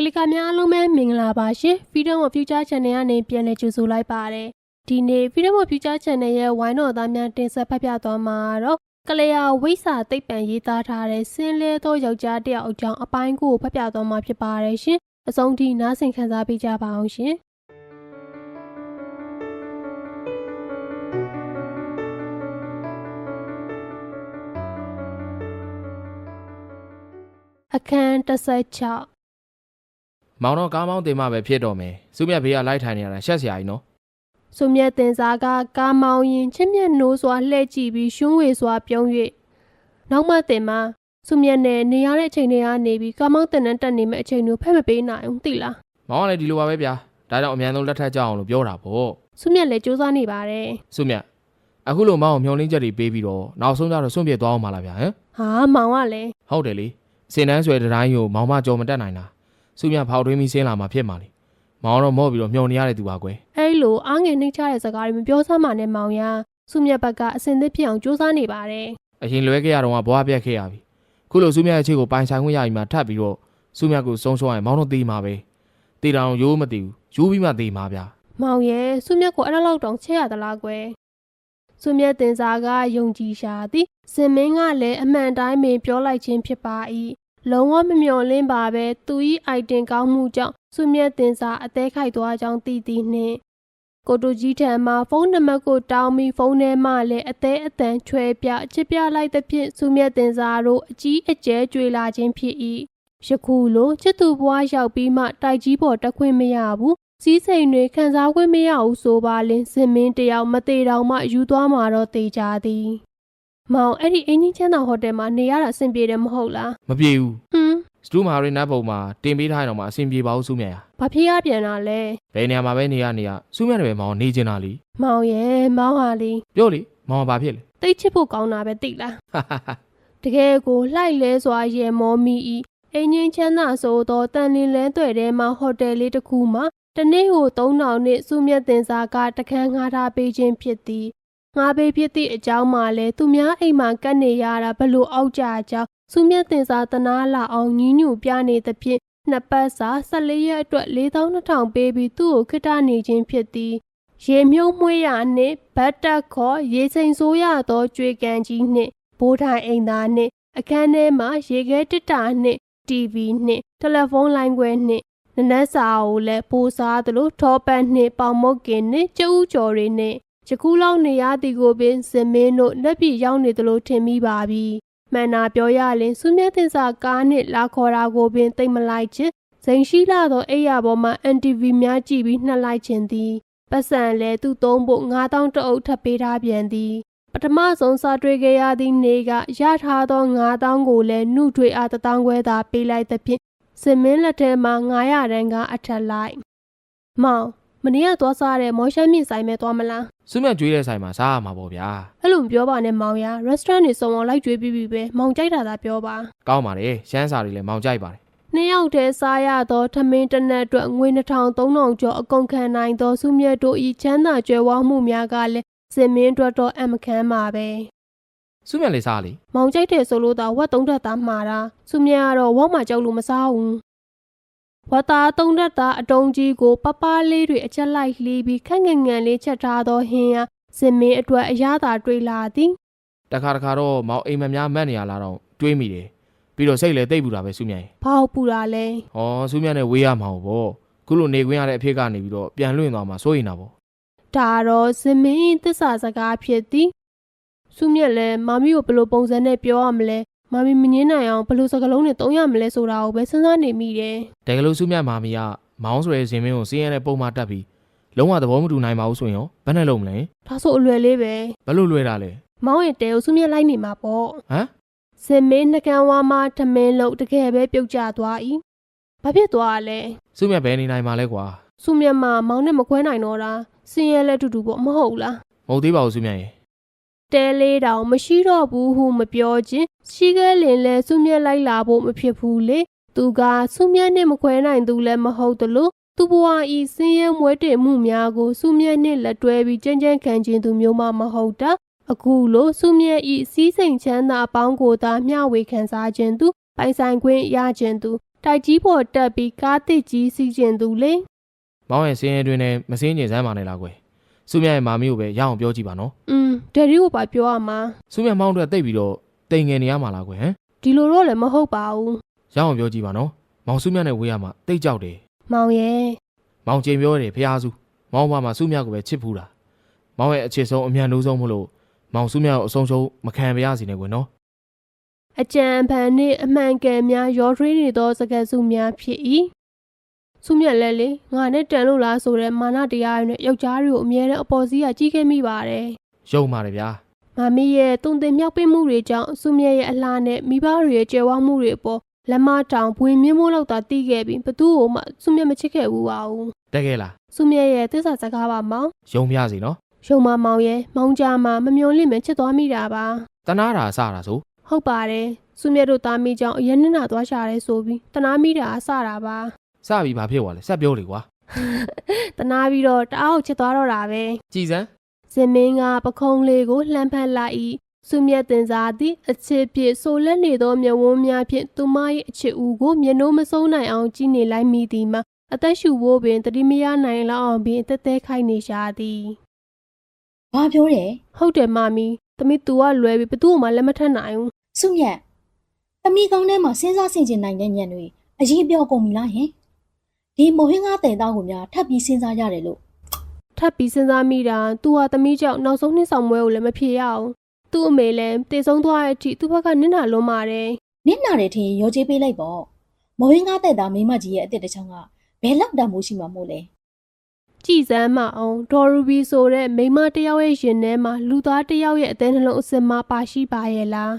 ကလစ်ကာများအားလုံးပဲမင်္ဂလာပါရှင် Freedom of Future Channel ကနေပြန်လည်ကြိုဆိုလိုက်ပါတယ်ဒီနေ့ Freedom of Future Channel ရဲ့ဝိုင်းတော်သားများတင်ဆက်ဖတ်ပြသွားမှာတော့ကလျာဝိစာသိပ္ပံရေးသားထားတဲ့ဆင်းလဲသောယောက်ျားတစ်ယောက်အကြောင်းအပိုင်းကိုဖတ်ပြသွားမှာဖြစ်ပါတယ်ရှင်အဆုံးထိနားဆင်ခံစားပေးကြပါအောင်ရှင်အခန်း16 မောင်တော့ကားမောင်းတင်မှပဲဖြစ်တော့မယ်စုမြတ်ဘေးကလိုက်ထိုင်နေရတာရှက်စရာကြီးနော်ဆုမြတ်တင်စားကကားမောင်းရင်ချစ်မြတ်နိုးစွာလှည့်ကြည့်ပြီးရှုံးဝေစွာပြုံး၍နောက်မှတင်မှာဆုမြတ်နဲ့နေရတဲ့အချိန်တွေကနေပြီးကားမောင်းတင်နဲ့တက်နေမဲ့အချိန်တို့ဖက်မပေးနိုင်ဘူးသိလားမောင်ကလည်းဒီလိုပါပဲဗျာဒါကြောင့်အမြန်ဆုံးလက်ထပ်ကြအောင်လို့ပြောတာပေါ့ဆုမြတ်လည်းစူးစမ်းနေပါတယ်စုမြတ်အခုလိုမောင်ကိုမျောလင်းချက်တွေပေးပြီးတော့နောက်ဆုံးကျတော့စွန့်ပြစ်သွားအောင်မလားဗျာဟမ်ဟာမောင်ကလည်းဟုတ်တယ်လေစင်တန်းဆွဲတတိုင်းကိုမောင်မကြော်မတက်နိုင်တာ စုမြတ်ဖောက်ထွင်းပြီးဆင်းလာမှဖြစ်မှာလေမောင်တော့မော့ပြီးတော့မျောနေရတဲ့သူပါကွယ်အဲ့လိုအားငယ်နှိမ့်ချတဲ့စကားတွေမပြောစမ်းပါနဲ့မောင်ရဆုမြတ်ဘက်ကအစင်သစ်ဖြစ်အောင်စူးစမ်းနေပါတယ်အရင်လွဲခဲ့ရတော့ကဘွားပြက်ခဲ့ရပြီခုလိုစုမြတ်ရဲ့ချစ်ကိုပိုင်ဆိုင်ခွင့်ရပြီမှထပ်ပြီးတော့စုမြတ်ကိုဆုံးရှုံးရင်မောင်တော့တေးမှာပဲတေးတောင်ရိုးမသိဘူးရိုးပြီးမှတေးမှာဗျာမောင်ရဲ့ဆုမြတ်ကိုအဲ့ဒါလောက်တောင်ချဲရသလားကွယ်ဆုမြတ်တင်စားကယုံကြည်ရှာသည်စင်မင်းကလည်းအမှန်တိုင်းပင်ပြောလိုက်ခြင်းဖြစ်ပါ၏ လုံးဝမမျှော်လင့်ပါပဲသူ၏အိုက်တင်ကောင်းမှုကြောင့်ဆုမြတ်တင်စားအသေးခိုက်သွားကြောင်းသိသည်နှင့်ကိုတိုကြီးထံမှဖုန်းနံပါတ်ကိုတောင်းပြီးဖုန်းထဲမှလည်းအသေးအတန်ချွဲပြအချစ်ပြလိုက်သဖြင့်ဆုမြတ်တင်စားတို့အကြီးအကျယ်ကြွေလာခြင်းဖြစ်၏ယခုလိုချစ်သူဘွားရောက်ပြီးမှတိုက်ကြီးပေါ်တက်ခွင့်မရဘူးစီးစိမ်တွေခံစား권မရဘူးဆိုပါလင်စင်မင်းတယောက်မသေးတောင်မှယူသွားမှာတော့တေချာသည်။ မောင်အဲ့ဒီအင်းကြီးချမ်းသာဟိုတယ်မှာနေရတာအဆင်ပြေတယ်မဟုတ်လားမပြေဘူး။ဟွန်းစတူမာရီနတ်ပုံမှာတင်ပေးထားရင်တော့မှအဆင်ပြေပါဦးစုမြတ်ရဘာဖြစ်ရပြန်တာလဲဘယ်နေရာမှာပဲနေရနေရစုမြတ်တယ်ပဲမောင်နေချင်တာလी။မောင်ရဲ့မောင်ဟာလီပြောလေမောင်ကဘာဖြစ်လဲတိတ်ချစ်ဖို့ကောင်းတာပဲသိလားဟာဟာဟာ။တကယ်ကိုလှိုက်လဲစွာရေမောမိ၏အင်းကြီးချမ်းသာဆိုသောတန်လင်းလဲတွေထဲမှာဟိုတယ်လေးတစ်ခုမှာတနေ့ကို3000နှစ်စုမြတ်တင်စားကတခန်းငှားထားပေးခြင်းဖြစ်သည်။ ငါပေးဖြစ်သည့်အကြောင်းမှလည်းသူများအိမ်မှာကတ်နေရတာဘလို့အောက်ကြကြောင်းစုမြတ်တင်စာတနာလာအောင်ညီးညူပြနေသဖြင့်နှစ်ပတ်စာ14ရက်အတွက်4200ပေးပြီးသူ့ကိုခိတနေခြင်းဖြစ်သည်ရေမြုံမွှေးရနှင့်ဘတ်တက်ခေါ်ရေစိမ်ဆိုးရသောကြွေကန်ကြီးနှင့်ဘိုးထိုင်အိမ်သားနှင့်အခန်းထဲမှာရေခဲတစ်တာနှင့် TV နှင့်တယ်လီဖုန်းလိုင်းခွဲနှင့်နနက်စာကိုလည်းပိုးစားသလိုထောပတ်နှင့်ပေါင်မုတ်ကင်နှင့်ကျူးကျော်တွေနှင့် ယခုလောက်နေရသည်ကိုပင်စင်မင်းတို့လက်ပြရောက်နေသလိုထင်မိပါပြီ။မှန်တာပြောရရင်စုမြတ်တင်စာကားနဲ့လာခေါ်တာကိုပင်သိမ့်မလိုက်ချင်ဇိန်ရှိလာသောအိယာပေါ်မှာ NTV များကြည့်ပြီးနှက်လိုက်ခြင်းသည်ပတ်စံလဲသူ့သုံးဖို့9000တအုပ်ထပ်ပေးထားပြန်သည်ပထမဆုံးစာတွေ့ခဲ့ရသည့်နေ့ကရထားသော9000ကိုလည်းနှုတ်ထွေအား1000ခွဲသာပေးလိုက်သဖြင့်စင်မင်းလက်ထဲမှာ900ရန်ကအထက်လိုက်မောင်မ နေ့ကသွားစားတဲ့မော်ရှမ်းမြင့်ဆိုင်မဲ့သွားမလားစုမြတ်ကျွေးတဲ့ဆိုင်မှာစားရမှာပေါ့ဗျာအဲ့လိုမပြောပါနဲ့မောင်ရ restaurant တွေစုံအောင်လိုက်ကြွေးပြီးပြီပဲမောင်ကြိုက်တာသာပြောပါကောင်းပါတယ်ရှမ်းစာတွေလည်းမောင်ကြိုက်ပါတယ်နှစ်ယောက်တည်းစားရသောထမင်းတစ်နက်အတွက်ငွေ2300ကျော်အကုန်ခံနိုင်သောစုမြတ်တို့ဤချမ်းသာကြွယ်ဝမှုများကလည်းစင်မင်းအတွက်တော့အမခမ်းပါပဲစုမြတ်လေးစားလေမောင်ကြိုက်တယ်ဆိုလို့သာဝက်သုံးထပ်သားမှာတာစုမြတ်ကတော့ဝေါမှကြောက်လို့မစားဘူး ဝတ်သားသုံးထပ်သားအတုံးကြီးကိုပပလေးတွေအချက်လိုက်လှီးပြီးခက်ငယ်ငယ်လေးချက်ထားသောဟင်းရစင်မင်းအတွက်အရသာတွေ့လာသည်တခါတခါတော့မောင်အိမ်မများမက်နေရလားတော့တွေးမိတယ်ပြီးတော့စိတ်လည်းတိတ်ပူတာပဲစုမြတ်ရေဘာဟုတ်ပူတာလဲဟောစုမြတ်နဲ့ဝေးရမှာပေါ့ခုလိုနေခွင့်ရတဲ့အဖြစ်ကနေပြီးတော့ပြန်လွင့်သွားမှာစိုးရင်တာပေါ့ဒါတော့ဇမင်းသစ္စာစကားဖြစ်သည်စုမြက်လည်းမမီကိုဘယ်လိုပုံစံနဲ့ပြောရမလဲ မမီမငင်းနိုင်အောင်ဘယ်လိုစကားလုံးနဲ့သုံးရမလဲဆိုတာကိုပဲစဉ်းစားနေမိတယ်တကယ်လို့စုမြတ်မာမီကမောင်းဆိုရဲဇင်မင်းကိုစင်းရဲတဲ့ပုံမှတက်ပြီးလုံးဝသဘောမတူနိုင်ပါဘူးဆိုရင်ရောဘယ်နဲ့လုံးမလဲဒါဆိုအလွယ်လေးပဲဘယ်လိုလွယ်တာလဲမောင်းရဲ့တဲကိုစုမြက်လိုက်နေမှာပေါ့ဟမ်ဇမင်းနှကန်းဝါမှာထမင်းလို့တကယ်ပဲပြုတ်ကျသွား၏ဘာဖြစ်သွားလဲစုမြတ်ဘယ်နေနိုင်မှာလဲကွာစုမြက်မှာမောင်းနဲ့မခွဲနိုင်တော့တာစင်းရဲလက်တူတူပေါ့မဟုတ်ဘူးလားမဟုတ်သေးပါဘူးစုမြတ်ရေ တဲလေးတောင်မရှိတော့ဘူးဟုမပြောချင်းရှိခဲလင်လဲစုမြက်လိုက်လာဖို့မဖြစ်ဘူးလေသူကစုမြက်နဲ့မခွဲနိုင်သူလည်းမဟုတ်သလိုသူ့ဘဝဤစင်းရဲမွဲတေမှုများကိုစုမြက်နဲ့လက်တွဲပြီးကြမ်းကြမ်းခံခြင်းသူမျိုးမှမဟုတ်တာအခုလိုစုမြက်ဤစီးစိမ်ချမ်းသာအပေါင်းကိုသာမျှဝေခံစားခြင်းသူပိုင်ဆိုင်ခွင့်ရခြင်းသူတိုက်ကြီးပေါ်တက်ပြီးကားတစ်ကြီးစီးကျင်သူလေမောင်ရဲ့စင်းရဲတွင်နဲ့မစင်းကျင်စမ်းပါနဲ့လားကွယ် စုမြရဲ့မာမီကိုပဲရအောင်ပြောကြည့်ပါနော်อืมဒယ်ရီကိုပါပြောရမှာစုမြမောင်တို့တိတ်ပြီးတော့တိမ်ငယ်နေရမှာလားကွယ်ဟမ်ဒီလိုတော့လည်းမဟုတ်ပါဘူးရအောင်ပြောကြည့်ပါနော်မောင်စုမြနဲ့ဝေးရမှာတိတ်ကြောက်တယ်မောင်ရဲ့မောင်ချိန်ပြောတယ်ဖះစုမောင်ဘာမှာစုမြကိုပဲချစ်ဖူးတာမောင်ရဲ့အချစ်ဆုံးအမြန်လို့ဆုံးမလို့မောင်စုမြကိုအဆုံးရှုံးမခံပါရစီနဲ့ကွယ်နော်အကြံဖန်နှင့်အမှန်ကန်များရောထွေးနေသောစကားစုများဖြစ်၏ စုမြက်လဲလေငါနဲ့တန်လို့လားဆိုတဲ့မာနတရားတွေနဲ့ယောက်ျားတွေကိုအမြဲတမ်းအပေါ်စီးကကြီးခဲ့မိပါတယ်ယုံပါတယ်ဗျာမမီရဲ့တုံတင်မြောက်ပေးမှုတွေကြောင့်စုမြက်ရဲ့အလားနဲ့မိဘတွေရဲ့ကြွယ်ဝမှုတွေအပေါ်လက်မတောင်ဘွေမြင့်မိုးလောက်သာတီးခဲ့ပြီးဘသူ့ကိုမှစုမြက်မချစ်ခဲ့ဘူးပါဘူးတကယ်လားစုမြက်ရဲ့သစ္စာစကားပါမောင်ယုံပြစီနော်ရုံမမောင်ရဲ့မောင်ကြမှာမမျောလင့်မချစ်သွားမိတာပါတနာတာအစတာဆိုဟုတ်ပါတယ်စုမြတ်တို့သားမိကြောင့်အရင်နှစ်နာသွားရှာရဲဆိုပြီးတနာမိတာအစတာပါ စပြီးဘာဖြစ်သွားလဲဆက်ပြောလေကွာတနာပြီးတော့တအားကိုချစ်သွားတော့တာပဲကြည်စမ်းစင်မင်းကပခုံးလေးကိုလှမ်းဖက်လိုက်၏စုမြတ်တင်စားသည်အချစ်ဖြင့်ဆိုလက်နေသောမျက်ဝန်းများဖြင့်သူမ၏အချစ်ဦးကိုမျက်နှိုးမဆုံးနိုင်အောင်ကြည့်နေလိုက်မိသည်မှာအသက်ရှူဖို့ပင်တတိမရနိုင်လောက်အောင်ပင်တက်တဲခိုက်နေရှာသည်။ဘာပြောတယ်ဟုတ်တယ်မမီသမီး तू ကလွယ်ပြီးဘသူ့ကိုမှလက်မထက်နိုင်ဘူး။စုမြတ်။သမီးကောင်းထဲမှာစဉ်းစားဆင်ခြင်နိုင်တဲ့ညံတွေအရင်ပြောကုန်ပြီလားဟင်။ ဒီမိုဟင်းကားတဲ့သားကိုများထပ်ပြီးစဉ်းစားရတယ်လို့ထပ်ပြီးစဉ်းစားမိတာ तू ဟာသမီးကြောင့်နောက်ဆုံးနှစ်ဆောင်ပွဲကိုလည်းမဖြေရအောင်သူ့အမေလည်းတည်ဆုံးသွားတဲ့အထိသူ့ဘက်ကနင့်နာလွန်ပါတယ်နင့်နာတယ်ထင်ရင်ရောချေးပေးလိုက်ပေါ့။မိုဟင်းကားတဲ့သားမိမကြီးရဲ့အစ်စ်တစ်ချောင်းကဘယ်လောက်တန်မိုးရှိမှာမို့လဲကြည်စမ်းမအောင်ဒေါ်ရူဘီဆိုတဲ့မိန်းမတစ်ယောက်ရဲ့ရင်ထဲမှာလူသားတစ်ယောက်ရဲ့အသေးနှလုံးအစင်မပါရှိပါရဲ့လား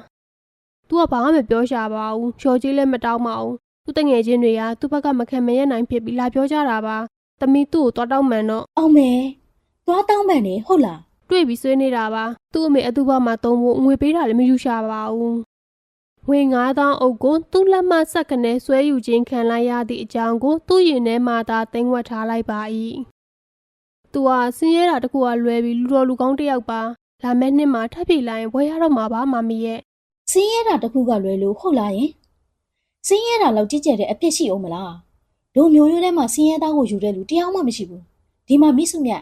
။ तू ကဘာမှမပြောရှာပါဘူး။ချော်ကြီးလည်းမတောင်းပါဘူး။ तू တငယ်ချင်းတွေကသူ့ဘက်ကမခံမရနိုင်ဖြစ်ပြီးလာပြောကြတာပါ။သမီးသူ့ကိုသွားတောင်းမှန်တော့။အောင်မဲ။သွားတောင်းပန်နေဟုတ်လားတွေ့ပြီးဆွေးနေတာပါ။သူ့အမေအတူဘမှာတုံးဖို့ငွေပေးတာလည်းမယူရှာပါဘူး။ငွေ9000အုပ်ကိုသူ့လက်မှဆက်ကနေဆွဲယူခြင်းခံလိုက်ရသည့်အကြောင်းကိုသူ့ရင်ထဲမှာသာသိမ်းဝတ်ထားလိုက်ပါ၏။ "तू ဟာဆင်းရဲတာတကူကလွဲပြီးလူတော်လူကောင်းတစ်ယောက်ပါ။လာမယ့်နှစ်မှာထပ်ပြေလိုက်ရင်ဘွဲရတော့မှာပါမမီရဲ့။စင်းရဲတာတစ်ခုကလွယ်လို့ဟုတ်လားယင်။ စင်းရဲတာလောက်ကြည့်ကြတဲ့အပြစ်ရှိအောင်မလား။တို့မျိုးရိုးထဲမှာစင်းရဲသားကိုယူတဲ့လူတရားမှမရှိဘူး။ဒီမှာမိစုမြတ်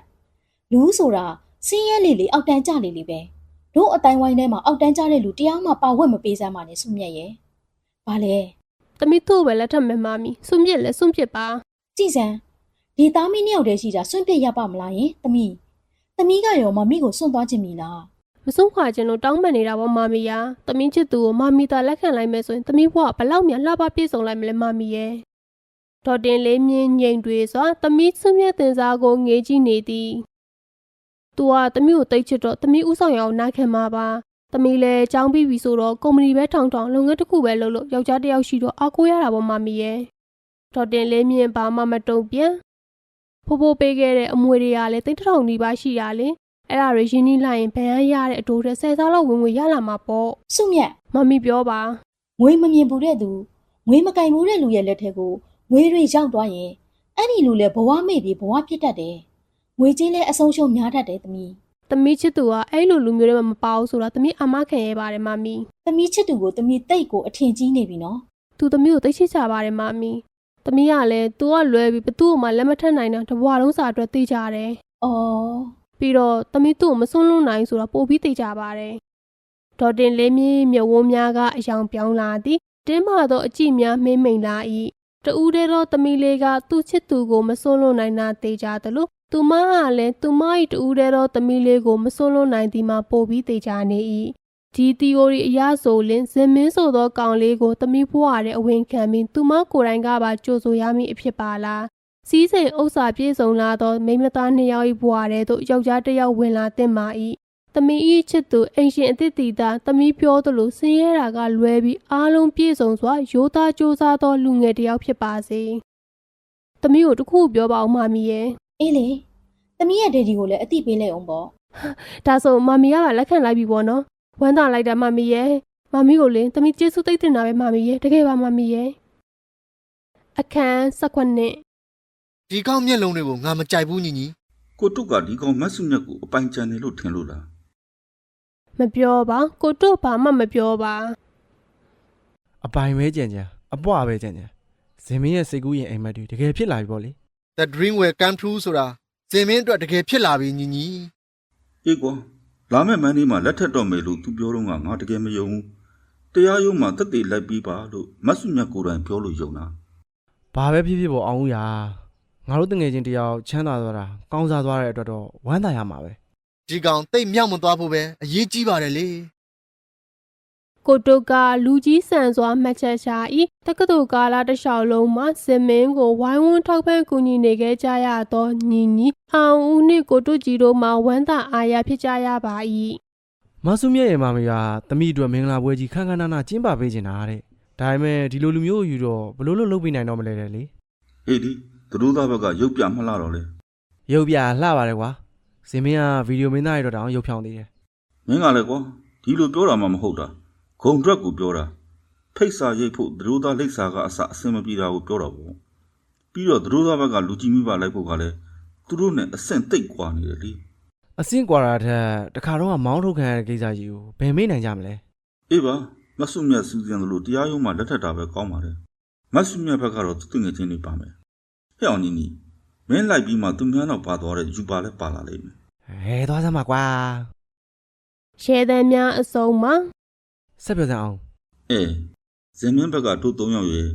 လူဆိုတာစင်းရဲလေလေအောက်တန်းကြလေလေပဲ။တို့အတိုင်းဝိုင်းထဲမှာအောက်တန်းကြတဲ့လူတရားမှပါဝတ်မပေးစမ်းပါနဲ့စုမြတ်ရဲ့။ဘာလဲ။သမီးသူ့ကိုပဲလက်ထပ်မယ်မမီ။စွန့်ပစ်လဲစွန့်ပစ်ပါကြည်စံဒီသားမီးနှစ်ယောက်တည်းရှိတာစွန့်ပစ်ရပါမလားယင်သမီးသမီးကရောမမီကိုစွန့်သွားခြင်းမီလား။ မစွန့်ခွာခြင်းလို့တောင်းပန်နေတာပေါ့မမီယာ။သမီးချစ်သူကိုမမီသာလက်ခံလိုက်မယ်ဆိုရင်သမီးဘဝဘလောက်များလှပပြည့်စုံလိုက်မလဲမမီရဲ့။ဒေါ်တင်လေးမြင့်ငိမ့်တွေစွာသမီးစွန့်မြတ်တင်စားကိုငေးကြည့်နေသည်။ "तू ကသမီးကိုတိတ်ချစ်တော့သမီးဥဆောင်ရအောင်နားခံမှာပါ။သမီးလည်းចောင်းပြီးပြီဆိုတော့ကုမ္ပဏီပဲထောင်ထောင်လုပ်ငန်းတစ်ခုပဲလုပ်လို့ယောက်ျားတစ်ယောက်ရှိတော့အားကိုးရတာပေါ့မမီရဲ့။ဒေါ်တင်လေးမြင့်ဘာမှမတုံ့ပြန်။ဖိုးဖိုးပေးခဲ့တဲ့အမွေတွေကလည်းတိတ်တထောင်နီးပါးရှိတာလေ။ အဲ့ဒါတွေရင်းနှီးလိုက်ရင်ဗန်ရရတဲ့အတိုးတဲ့ဆယ်စားလောက်ဝင်ဝင်ရလာမှာပေါ့စုမြတ်မမီပြောပါငွေမမြင်ဘူးတဲ့သူငွေမကင်ဘူးတဲ့လူရဲ့လက်ထက်ကိုငွေတွေရောက်သွားရင်အဲ့ဒီလူလည်းဘဝမေ့ပြီးဘဝဖြစ်တတ်တယ်ငွေချင်းလည်းအဆုံးရှုံးများတတ်တယ်သမီးသမီးချစ်သူကအဲ့လိုလူမျိုးတွေမှာမပါဘူးဆိုတော့သမီးအာမခံရပါတယ်မမီသမီးချစ်သူကိုသမီးတိတ်ကိုအထင်ကြီးနေပြီနော်သူသမီးကိုသိချစ်ကြပါတယ်မမီသမီးကလည်းသူကလွယ်ပြီးဘသူ့ကိုမှလက်မထက်နိုင်တော့တဘွားလုံးစာအတွက်သိကြတယ်အော် ပြီးတော့သမီးသူ့ကိုမစွန့်လွတ်နိုင်ဆိုတော့ပို့ပြီးသိကြပါတယ်ဒေါ်တင်လေးမြင့်မြဝန်းများကအယောင်ပြောင်းလာသည်တင်းမာသောအကြည့်များမှိမ့်မိန်လာ၏တူးတဲ့တော့သမီးလေးကသူ့ချစ်သူကိုမစွန့်လွတ်နိုင်တာသိကြသလိုသူမကလည်းသူမ၏တူးတဲ့တော့သမီးလေးကိုမစွန့်လွတ်နိုင်သည်မှာပို့ပြီးသိကြနေ၏ဒီ theory အရဆိုလင်ဇင်မင်းဆိုသောကောင်လေးကိုသမီးဘွားတဲ့အဝင်ခံပြီးသူမကိုယ်တိုင်ကပါကြိုဆိုရမည်အဖြစ်ပါလား စီးစိမ်ဥစ္စာပြည့်စုံလာသောမိန်းမသားနှစ်ယောက်၏ဘဝထဲသို့ယောက်ျားတစ်ယောက်ဝင်လာတဲ့မာ၏သမီး၏ချစ်သူအိမ်ရှင်အသစ်တီသားသမီးပြောသလိုဆင်းရဲတာကလွဲပြီးအားလုံးပြည့်စုံစွာရိုးသားကြိုးစားသောလူငယ်တစ်ယောက်ဖြစ်ပါစေသမီးကိုတစ်ခုပြောပါဦးမမီရဲ့အေးလေသမီးရဲ့ဒေဒီကိုလည်းအတိပေးလိုက်အောင်ပေါ့ဒါဆိုမမီကပါလက်ခံလိုက်ပြီပေါ့နော်ဝမ်းသာလိုက်တာမမီရဲ့မမီကိုလေသမီးကျေးဇူးသိပ်တင်တာပဲမမီရဲ့တကယ်ပါမမီရဲ့အခန်း၁၉နှစ် ဒီကောက်မျက်လုံးတွေကိုငါမကြိုက်ဘူးညီညီကိုတုတ်ကဒီကောင်မတ်စုမြတ်ကိုအပိုင်ချန်တယ်လို့ထင်လို့လားမပြောပါကိုတို့ဘာမှမပြောပါအပိုင်ပဲကြံကြံအပွားပဲကြံကြံဇင်မင်းရဲ့စိတ်ကူးရင်အိမ်မက်တွေတကယ်ဖြစ်လာပြီပေါ့လေ The dream will come true ဆိုတာစင်မင်းအတွက်တကယ်ဖြစ်လာပြီညီညီအေးကွာလာမယ့်မန်းလေးမှာလက်ထက်တော့မယ်လို့သူပြောတော့ငါငါတကယ်မယုံဘူးတရားရုံးမှာတက်တည်လိုက်ပြီးပါလို့မတ်စုမြတ်ကိုယ်တိုင်ပြောလို့ယုံတာဘာပဲဖြစ်ဖြစ်ပေါ့အောင်ဦးရာ ငါတို့တငယ်ချင်းတယောက်ချမ်းသာသွားတာကောင်းစားသွားတဲ့အတွက်တော့ဝမ်းသာရမှာပဲဒီကောင်တိတ်မြောက်မသွားဖို့ပဲအရေးကြီးပါတယ်လေကိုတုတ်ကလူကြီးဆန်စွာမှတ်ချက်ရှာ၏တက္ကသိုလ်ကာလတစ်လျှောက်လုံးမှာစင်မင်းကိုဝိုင်းဝန်းထောက်ပံ့ကူညီနေခဲ့ကြရသောညီညီအောင်ဦးနှင့်ကိုတုတ်ကြီးတို့မှဝမ်းသာအားရဖြစ်ကြရပါ၏။မဆုမြတ်ရဲ့မမေကသမီးအတွက်မင်္ဂလာပွဲကြီးခန်းခန်းနာနာကျင်းပပေးနေတာတဲ့ဒါပေမဲ့ဒီလိုလူမျိုးကိုယူတော့ဘလို့လို့လုပ်ပေးနိုင်တော့မလဲတဲ့လေအေးဒီ သူတို့သားဘက်ကရုပ်ပြမှလှတော့လေရုပ်ပြလှပါတယ်ကွာဇင်မင်းကဗီဒီယိုမင်းသားရတော့တောင်ရုပ်ဖြောင်းသေးတယ်မင်းကလည်းကွာဒီလိုပြောတာမှမဟုတ်တာဂုံဒရက်ကိုပြောတာဖိတ်စာရိတ်ဖို့သူတို့သားလိပ်စာကအစအစင်မပြေတာကိုပြောတာပေါ့ပြီးတော့သူတို့သားဘက်ကလူကြီးမိဘလိုက်ဖို့ကလည်းသူတို့နဲ့အဆင့်တိတ်ကွာနေတယ်လေအစင့်ကွာတာထက်တခါတော့မောင်းထုတ်ခံရတဲ့ကိစ္စကြီးကိုဘယ်မေ့နိုင်ကြမလဲအေးပါမတ်စုမြတ်စူးစမ်းလို့တရားရုံးမှာလက်ထက်တာပဲကောင်းပါတယ်မတ်စုမြတ်ဘက်ကတော့သူတငယ်ချင်းနေပါမယ် ဟဲ့အောင်နီနီမင်းလိုက်ပြီးမှသူများတော့ပါသွားတဲ့ယူပါလဲပါလာလိမ့်မယ်ဟဲသွားစမ်းပါကွာရဲတမ်းများအစုံမှာဆက်ပြောစမ်းအောင်အဲဇင်မင်းဘက်ကတို့၃ယောက်ရဲ့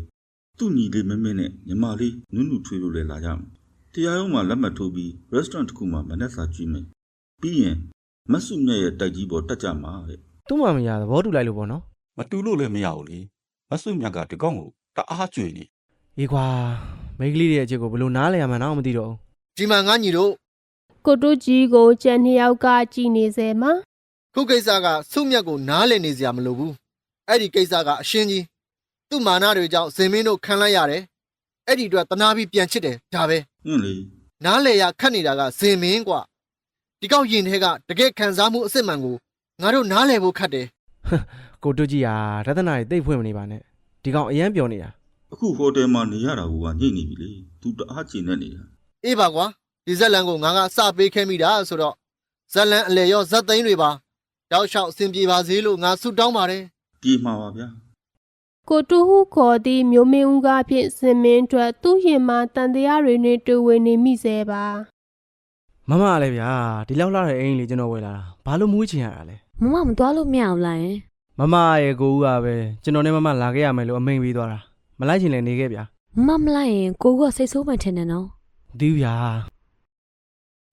သူ့ညီလေးမင်းမင်းနဲ့ညီမလေးနုနုထွေးလို့လည်းလာကြမယ်တရားရုံးမှာလက်မှတ်ထိုးပြီး restaurant တစ်ခုမှာမနက်စာကျွေးမယ်ပြီးရင်မတ်စုမြတ်ရဲ့တိုက်ကြီးပေါ်တက်ကြမှာတဲ့သူ့မမရသဘောတူလိုက်လို့ပေါ့နော်မတူလို့လည်းမရဘူးလေမဆုမြတ်ကဒီကောင်ကိုတအားကြွေနေအေးကွာ မိန်းကလေးတွေရဲ့အချစ်ကိုဘယ်လိုနားလဲရမှန်းတော့မသိတော့ဘူး ဒီမှာငါညီတို့ ကိုတုတ်ကြီးကိုကြံနှစ်ယောက်ကကြည်နေစေမှာ ခုကိစ္စကစုမြတ်ကိုနားလည်နေစရာမလိုဘူးအဲ့ဒီကိစ္စကအရှင်းကြီးသူ့မာနတွေကြောင့်စင်မင်းတို့ခံလိုက်ရတယ်အဲ့ဒီအတွက်တနာပြီးပြန်ချစ်တယ်ဒါပဲ ဟင်းလေ နားလေရခတ်နေတာကစင်မင်းกว่าဒီကောက်ရင်ထဲကတကယ်ခံစားမှုအစ်စ်မှန်ကိုငါတို့နားလည်ဖို့ခတ်တယ် ကိုတူကြီးဟာရတနာတွေတိတ်ဖွင့်မနေပါနဲ့ဒီကောင်အရန်ပြောနေတာ အခုဟိုတယ်မှာနေရတာကညိတ်နေပြီလေသူတအားကျင်နေနေတာအေးပါကွာဒီဇက်လန်ကိုငါကစပေးခဲ့မိတာဆိုတော့ဇက်လန်အလေရောဇက်သိန်းတွေပါတောက်လျှောက်အဆင်ပြေပါစေလို့ငါဆုတောင်းပါတယ်ပြေမှာပါဗျာကိုတူဟုခေါ်သည့်မျိုးမင်းဦးကဖြင့်စင်မင်းအတွက်သူ့ရင်မှာတန်တရားတွေနဲ့တွေ့ဝေနေမိစေပါမမလည်းဗျာဒီလောက်လာတဲ့အိမ်လေးကျွန်တော်ဝယ်လာတာဘာလို့မွေးချင်ရတာလဲမမမသွားလို့မရဘူးလားယင်မမရဲ့ကိုဦးကပဲကျွန်တော်နဲ့မမလာခဲ့ရမယ်လို့အမိန်ပေးသွားတာ မလိုက်ချင်လည်းနေခဲ့ဗျာမမမလိုက်ရင်ကိုကစိတ်ဆိုးမှထင်တယ်နော်မသိဘူးဗျာ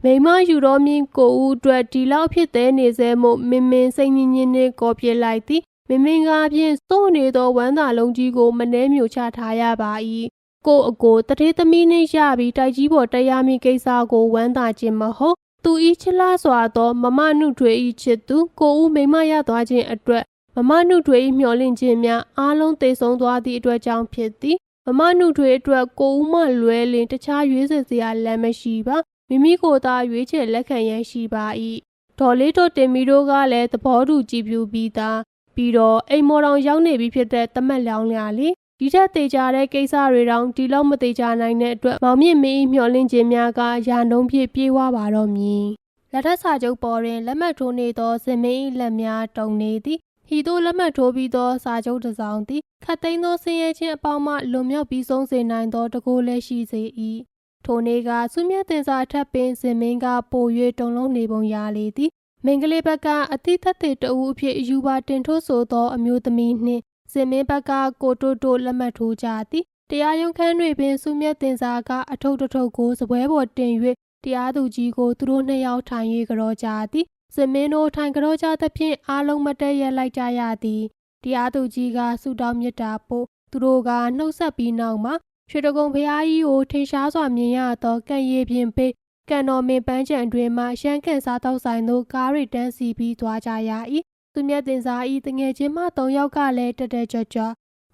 မိမယူတော်မြင့်ကိုဦးအတွက်ဒီလောက်ဖြစ်သေးနေစေမို့မင်းမင်းစိတ်ညစ်ညစ်နဲ့ကော်ပြလိုက်သည်မင်းမင်းကားဖြင့်စိုးနေသောဝမ်းသာလုံးကြီးကိုမနှဲမြူချထားရပါ၏ကိုအကိုတတိသမီးနှင့်ရပြီးတိုက်ကြီးပေါ်တရားမိကိစ္စကိုဝမ်းသာခြင်းမဟုတ်သူဤချစ်လားစွာသောမမနုထွေဤချစ်သူကိုဦးမိမရသွားခြင်းအတွက် မမနုထွေဤမျှော်လင့်ခြင်းများအားလုံးသေဆုံးသွားသည့်အတွက်ကြောင့်ဖြစ်သည်မမနုထွေအတွက်ကိုဦးမှလွဲလင်တခြားရွေးစစရာလမ်းမရှိပါမိမိကိုယ်သာရွေးချယ်လက်ခံရန်ရှိပါ၏ဒေါ်လေးတို့တင်မီတို့ကလည်းသဘောတူကြည်ပြူပြီးသားပြီးတော့အိမ်မော်တော်ရောက်နေပြီဖြစ်တဲ့တမက်လောင်လျာလေဒီထက်သေးကြတဲ့ကိစ္စတွေတောင်ဒီလောက်မသေးကြနိုင်တဲ့အတွက်မောင်မြင့်မင်း၏မျှော်လင့်ခြင်းများကရာနှုံးဖြင့်ပြေးဝပါတော့မည်လက်ထက်စာချုပ်ပေါ်တွင်လက်မှတ်ထိုးနေသောစင်မင်း၏လက်များတုံနေသည် ဟီတို့လက်မှတ်ထိုးပြီးသောစာချုပ်တစ်စောင်သည်ခတ်သိမ်းသောဆင်းရဲခြင်းအပေါင်းမှလွန်မြောက်ပြီးဆုံးစေနိုင်သောတကိုးလည်းရှိစေ၏ထိုနေ့ကဆုမြတ်တင်စာထပ်ပင်စင်မင်းကပို၍တုံလုံးနေပုံရလေသည်မင်္ဂလေးဘက်ကအတိသက်သေတဦးအဖြစ်ယူပါတင်ထိုးဆိုသောအမျိုးသမီးနှင့်စင်မင်းဘက်ကကိုတိုတိုလက်မှတ်ထိုးကြသည်တရားရုံးခန်းတွင်ပင်ဆုမြတ်တင်စာကအထုပ်တစ်ထုပ်ကိုစပွဲပေါ်တင်၍တရားသူကြီးကိုသူတို့နှစ်ယောက်ထိုင်၍ကြောကြသည် စင်မင်းတို့ထိုင်ကြောကြသဖြင့်အားလုံးမတည့်ရက်လိုက်ကြရသည်တရားသူကြီးကဆုတောင်းမြတ်တာပို့သူတို့ကနှုတ်ဆက်ပြီးနောက်မှာရွှေတကုံဖျားကြီးကိုထင်ရှားစွာမြင်ရသောကံရည်ပြင်ပေးကံတော်မင်ပန်းချံအတွင်မှရှမ်းကန်စားတောက်ဆိုင်သို့ကားရိတန်းစီပြီးသွားကြရ၏သူမြတ်တင်စားဤတငယ်ချင်းမ၃ယောက်ကလည်းတက်တက်ကြွကြွ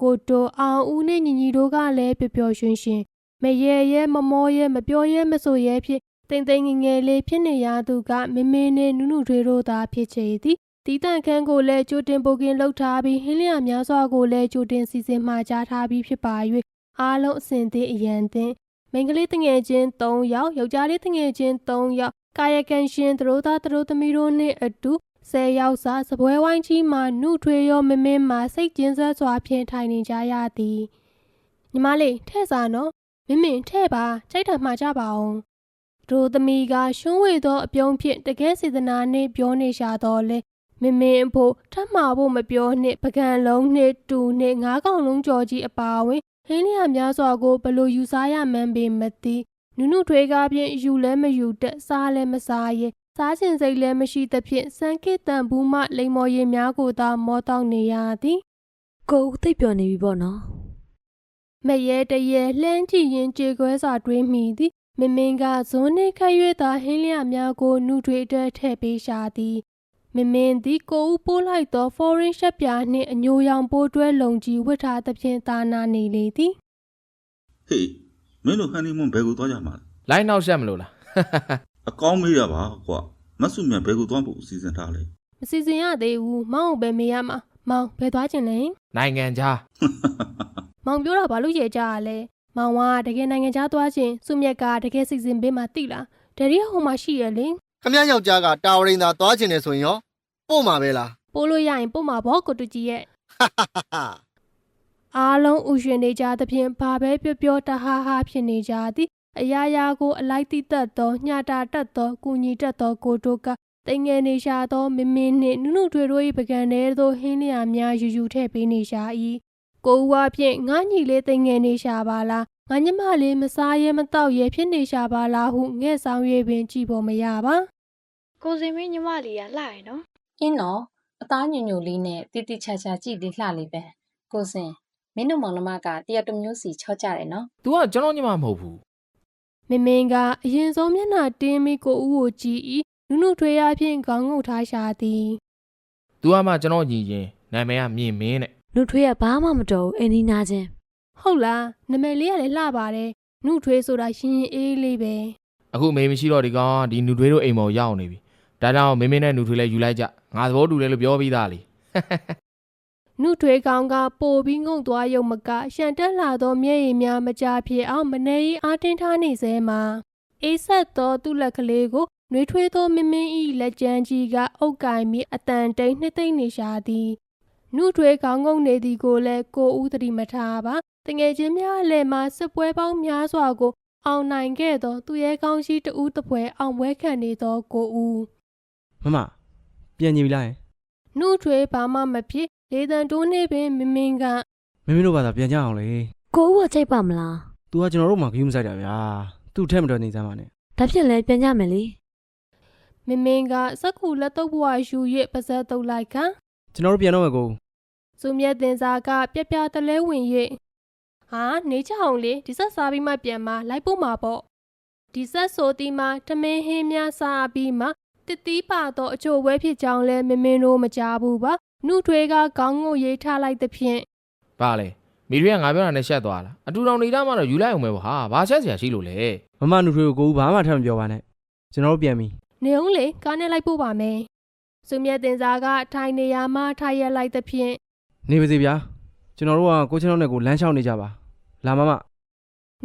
ကိုတိုအောင်ဦးနှင့်ညီညီတို့ကလည်းပျော်ပျော်ရွှင်ရွှင်မရဲရဲမမောရဲမပြောရဲမဆိုရဲဖြင့် တိမ်တိမ်ငယ်ငယ်လေးဖြစ်နေရသူကမင်းမင်းနဲ့နုနုထွေးတို့သာဖြစ်ချေသည်တီးတန့်ခန်းကိုလည်းကြိုတင်ပုတ်ကင်လှုပ်ထားပြီးဟင်းလျာများစွာကိုလည်းကြိုတင်စီစဉ်မှာကြားထားပြီးဖြစ်ပါ၍အားလုံးအစဉ်သင်းအရန်သင်းမိန်းကလေးတငယ်ချင်း3ယောက်ယောက်ျားလေးတငယ်ချင်း3ယောက်ကာယကံရှင်သူတို့သားသူတို့သမီးတို့နှင့်အတူ10ယောက်စာစပွဲဝိုင်းကြီးမှာနှုထွေရောမမင်းမှစိတ်ကျဉ်ဆက်စွာဖြင့်ထိုင်နေကြရသည်ညညီမလေးထဲ့စားနော်မင်းမင်းထဲ့ပါကြိုက်တာမှာကြပါအောင် တို့သမီးကရှုံးဝေသောအပြုံးဖြင့်တကယ်စေတနာနှင့်ပြောနေရှာတော့လေမင်းမင်းအဖို့ထပ်မှာဖို့မပြောနှင့်ပကံလုံးနှင့်တူနှင့်ငါးကောင်လုံးကြော်ကြီးအပါအဝင်ဟင်းလျာများစွာကိုဘလို့ယူစားရမှန်းပင်မသိနုနုထွေးကားဖြင့်ယူလဲမယူတတ်စားလဲမစားရဲစားခြင်းစိတ်လည်းမရှိသဖြင့်စံကိတန်ဘူးမှလိမ္မော်ရည်များကိုသာမောတောက်နေရသည်ကိုဦးသိပ်ပျော်နေပြီပေါ့နော်မရဲတရဲလှမ်းကြည့်ရင်ကြေခွဲစွာတွေးမိသည် မင်းမင်းကဇွန်းနှင့်ခတ်၍သာဟင်းလျာများကိုနှုထွေအတွက်ထည့်ပေးရှာသည်မင်းမင်းသည်ကိုဦးပိုးလိုက်သော foreign ရှက်ပြာနှင့်အညိုရောင်ပိုးတွဲလုံကြီးဝတ်ထားသဖြင့်သာနာနေလေသည်ဟေးမင်းတို့ဟန်နီမွန်းဘယ်ကိုသွားကြမှာလဲလိုင်းနောက်ရှက်မလို့လားအကောင်းမေးရပါကွာမဆုမြတ်ဘယ်ကိုသွားဖို့စီစဉ်ထားလဲမစီစဉ်ရသေးဘူးမောင်ကိုပဲမေးရမှာမောင်ဘယ်သွားခြင်းလဲနိုင်ငံခြားမောင်ပြောတာဘာလို့ရဲကြရလဲ မောင်ကတကယ်နိုင်ငံခြားသွားခြင်းစုမြက်ကတကယ်စီစဉ်ပေးမှတိလားဒရီဟိုမှာရှိရလေခမရယောက်ျားကတာဝရင်သာသွားခြင်းနေဆိုရင်ရောပို့မှာပဲလားပို့လို့ရရင်ပို့မှာဘောကိုတူကြီးရဲ့ဟာဟာဟာဟာအားလုံးဥရှင်နေကြသဖြင့်ဘာပဲပြောပြောတဟားဟားဖြစ်နေကြသည်အရာရာကိုအလိုက်တိတတ်သောညှတာတတ်သောကုညီတတ်သောကိုတို့ကတိမ်ငယ်နေရှာသောမင်းမင်းနှင့်နုနုထွေတို့၏ပကံထဲသို့ဟင်းလျာများယူယူထည့်ပေးနေရှာ၏ ကိုဦးဝါဖြင့်ငါညီလေးတိမ်ငယ်နေရှာပါလားငါညမလေးမစားရဲမတော့ရဲဖြစ်နေရှာပါလားဟုငဲ့ဆောင်၍ပင်ကြည်ပေါ်မရပါကိုစင်မင်းညီမလေးကလှရယ်နော်အင်းနော်အသားညွညွလေးနဲ့တိတိချာချာကြည့်လေးလှလေးပဲကိုစင်မင်းတို့မောင်နှမကတယောက်တစ်မျိုးစီချောကြတယ်နော် तू ကကျွန်တော်ညီမမဟုတ်ဘူးမင်းမင်းကအရင်ဆုံးမျက်နှာတင်းပြီးကိုဦးကိုကြည့်၏နုနုထွေရဖြင့်ခေါင်းငုပ်ထားရှာသည် तू ကမှကျွန်တော်ညီရင်နာမည်ကမြင့်မင်းတဲ့ နှုတ်ထွေးကဘာမှမတော်ဘူးအင်းနီနာချင်းဟုတ်လားနမည်လေးကလည်းလှပါတယ်နှုတ်ထွေးဆိုတာရှင်ရင်အေးလေးပဲအခုမေမရှိတော့ဒီကောင်ကဒီနူထွေးတို့အိမ်ပေါ်ရောက်နေပြီဒါကြောင့်မင်းမင်းနဲ့နူထွေးလည်းယူလိုက်ကြငါသဘောတူတယ်လို့ပြောပြီးသားလေနှုတ်ထွေးကောင်ကပိုပြီးငုံသွားရုံမကရှန်တက်လာသောမျက်ရည်များမကြဖြစ်အောင်မနေရီအားတင်းထားနေစေမှာအေးဆက်သောသူ့လက်ကလေးကိုနှွေးထွေးသောမင်းမင်းဤလက်ကျန်းကြီးကအုပ်ကင်ပြီးအတန်တိန်နှစ်သိမ့်နေရှာသည် နှုတ်ထွေးကောင်ငုံနေသည်ကိုလည်းကိုဦးသတိမထားပါတငယ်ချင်းများအလည်းမှစစ်ပွဲပေါင်းများစွာကို အောင်နိုင်ခဲ့သောသူရဲကောင်းရှိတဦးတစ်ပွဲအောင်ပွဲခံနေသောကိုဦးမမပြန်ကြည့်ပြီလားယင်နှုတ်ထွေးဘာမှမဖြစ်လေတံတိုးနေပင်မင်းမင်းကမင်းမင်းတို့ဘာသာပြန်ကြအောင်လေကိုဦးကကြိတ်ပါမလား။ तू ကကျွန်တော်တို့မှဂရုမစိုက်တာဗျာ။ तू ထဲမတော်နေစမ်းပါနဲ့ဒါဖြစ်လဲပြန်ကြမယ်လေမင်းမင်းကစက်ကူလက်တော့ဘွားယူ၍ပါဇက်တုပ်လိုက်က။ကျွန်တော်တို့ပြန်တော့မယ်ကို စုမြတ်တင်စာကပြက်ပြတလဲဝင်၍ဟာနေချအောင်လေဒီဆက်စားပြီးမှပြန်มาလိုက်ပို့မှာပေါ့ဒီဆက်ဆိုတီမှာတမင်းဟင်းများစားပြီးမှတစ်တီးပါတော့အချို့ဝဲဖြစ်ကြောင်းလဲမင်းမင်းတို့မကြဘူးပါနှုတ်ထွေးကခေါင်းငုတ်ရေးထားလိုက်သဖြင့်ဘာလဲမိရီကငါပြောတာနဲ့ရှက်သွားလားအတူတောင်နေတာမှတော့ယူလိုက်အောင်ပဲဟာဘာရှက်စရာရှိလို့လဲမမနုထွေးကိုကိုဦးဘာမှထပ်မပြောပါနဲ့။ကျွန်တော်တို့ပြန်ပြီနေအောင်လေကားနဲ့လိုက်ပို့ပါမယ်စုမြတ်တင်စာကထိုင်နေရာမှထိုင်ရလိုက်သဖြင့်။ နေပါစေဗျာကျွန်တော်တို့ကကိုချင်းတော့နဲ့ကိုလမ်းလျှောက်နေကြပါလာမမ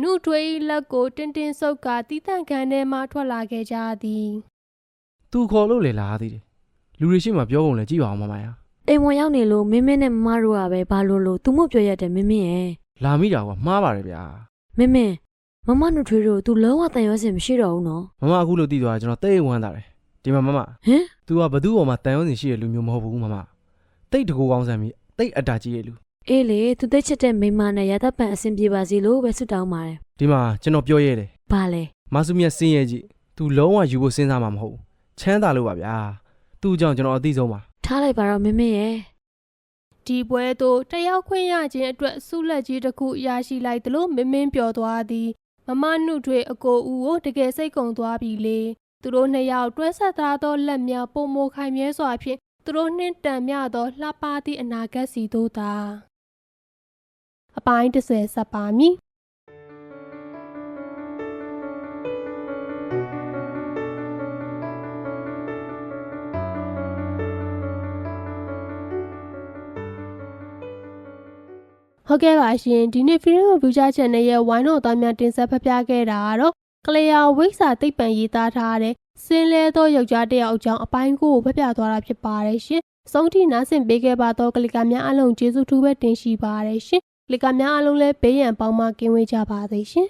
နုထွေးလက်ကိုတင်းတင်းဆုပ်ကတီးတန့်ကန်ထဲမှထွက်လာခဲ့ကြသည်သူခေါ်လို့လေလာသေးတယ်လူတွေရှိမှပြောပုံလည်းကြည့်ပါအောင်မမယာအိမ်ဝင်ရောက်နေလို့မင်းမင်းနဲ့မမတို့ကပဲဘာလို့လို့သူမို့ပြောရတဲ့မင်းမင်းရဲ့လာမိတာကမှားပါတယ်ဗျာမင်းမင်းမမနုထွေးတို့ तू လုံးဝတန်ရွှဲစင်မရှိတော့ဘူးနော်မမအခုလို့တည်သွားကျွန်တော်တိတ်ဝမ်းသာတယ်ဒီမှာမမဟင် तू ကဘသူ့ပေါ်မှာတန်ရုံးစင်ရှိတဲ့လူမျိုးမဟုတ်ဘူးမမတိတ်တကူကောင်းဆန်ပြီး တိတ်အတားကြီးရဲ့လူအေးလေသူသိချစ်တဲ့မိန်းမနဲ့ရသပန်အဆင်ပြေပါစေလို့ပဲဆုတောင်းပါတယ်။ဒီမှာကျွန်တော်ပြောရဲတယ်ဘာလဲ။မဆုမြတ်စင်းရဲ့ကြည့်။ तू လုံးဝယူဖို့စဉ်းစားမှာမဟုတ်ဘူး။ချမ်းသာလို့ပါဗျာ။ तू ကြောင့်ကျွန်တော်အသိဆုံးပါထားလိုက်ပါတော့မင်းမင်းရဲ့ဒီပွဲသို့တက်ရောက်ခွင့်ရခြင်းအတွက်ဆုလက်ကြီးတစ်ခုရရှိလိုက်သလိုမင်းမင်းပျော်သွားသည်မမနှုတ်ထွေးအကိုဦးကိုတကယ်စိတ်ကုံသွားပြီလေသူတို့နှစ်ယောက်တွဲဆက်သားသောလက်များပုံမိုခိုင်မြဲစွာဖြင့် သူတို့နှင့်တန်မြသောလှပသည့်အနာဂတ်စီတို့သာအပိုင်း30ဆက်ပါမည်ဟုတ်ကဲ့ပါရှင်ဒီနေ့ Freedom of Future Channel ရဲ့ဝိုင်းတော်သားများတင်ဆက်ဖပြခဲ့တာကတော့ကလျာဝိဇ္ဇာသိပ္ပံရေးသားထားတဲ့ စင်းလဲသောယောက်ျားတစ်ယောက်အကြောင်းအပိုင်းကိုဖပြသွားတာဖြစ်ပါတယ်ရှင်။ဆုံးထိနားဆင်ပေးခဲ့ပါတော့ကလီကာများအလုံးကျေးဇူးထူးပဲတင်ရှိပါတယ်ရှင်လီကများအားလုံးလည်းဘေးရန်ပေါင်းမှကင်းဝေးကြပါသေးရှင်